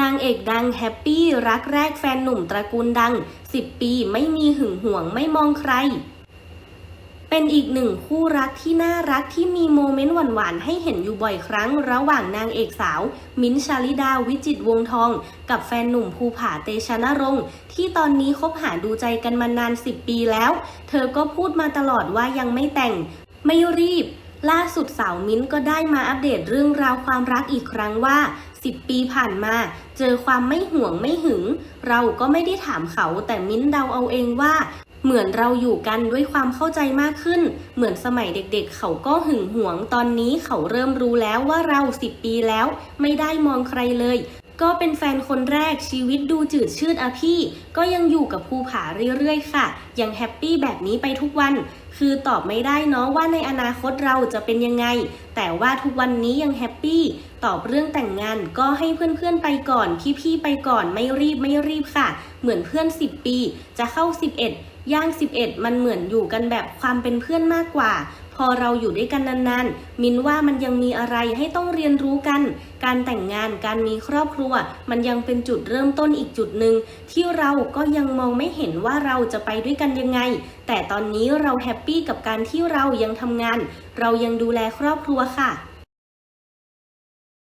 นางเอกดังแฮปปี้รักแรกแฟนหนุ่มตระกูลดัง 10 ปีไม่มีหึงหวงไม่มองใคร เป็นอีกหนึ่งคู่รักที่น่ารักที่มีโมเมนต์หวานๆให้เห็นอยู่บ่อยครั้ง ระหว่างนางเอกสาว มิ้นชาลิดาวิจิตวงทอง กับแฟนหนุ่มภูผาเตชะนรงค์ที่ตอนนี้คบหาดูใจกันมานาน 10 ปีแล้ว เธอก็พูดมาตลอดว่ายังไม่แต่ง ไม่รีบล่าสุดสาวมิ้นก็ได้มาอัปเดตเรื่องราวความรักอีกครั้งว่า 10 ปีผ่านมา เจอความไม่ห่วงไม่หึง เราก็ไม่ได้ถามเขาแต่มิ้นเดาเอาเองว่า เหมือนเราอยู่กันด้วยความเข้าใจมากขึ้น เหมือนสมัยเด็กๆ เขาก็หึงหวง ตอนนี้เขาเริ่มรู้แล้วว่าเรา 10 ปีแล้ว ไม่ได้มองใครเลย ก็เป็นแฟนคนแรกชีวิตดูจืดชืดอะพี่ ก็ยังอยู่กับภูผาเรื่อยๆ ค่ะ ยังแฮปปี้แบบนี้ไปทุกวัน คือตอบไม่ได้เนาะว่าในอนาคตเราจะเป็นยังไง แต่ว่าทุกวันนี้ยังแฮปปี้ ตอบเรื่องแต่งงานก็ให้เพื่อนๆไปก่อน พี่ๆไปก่อนไม่รีบไม่รีบค่ะ เหมือนเพื่อน 10 ปี จะเข้า 11ย่าง 11 มันเหมือนอยู่กันแบบความเป็นเพื่อนมากกว่า พอเราอยู่ด้วยกันนานๆ มินว่ามันยังมีอะไรให้ต้องเรียนรู้กัน การแต่งงานการมีครอบครัว มันยังเป็นจุดเริ่มต้นอีกจุดหนึ่งที่เราก็ยังมองไม่เห็นว่าเราจะไปด้วยกันยังไง แต่ตอนนี้เราแฮปปี้กับการที่เรายังทำงาน เรายังดูแลครอบครัวค่ะ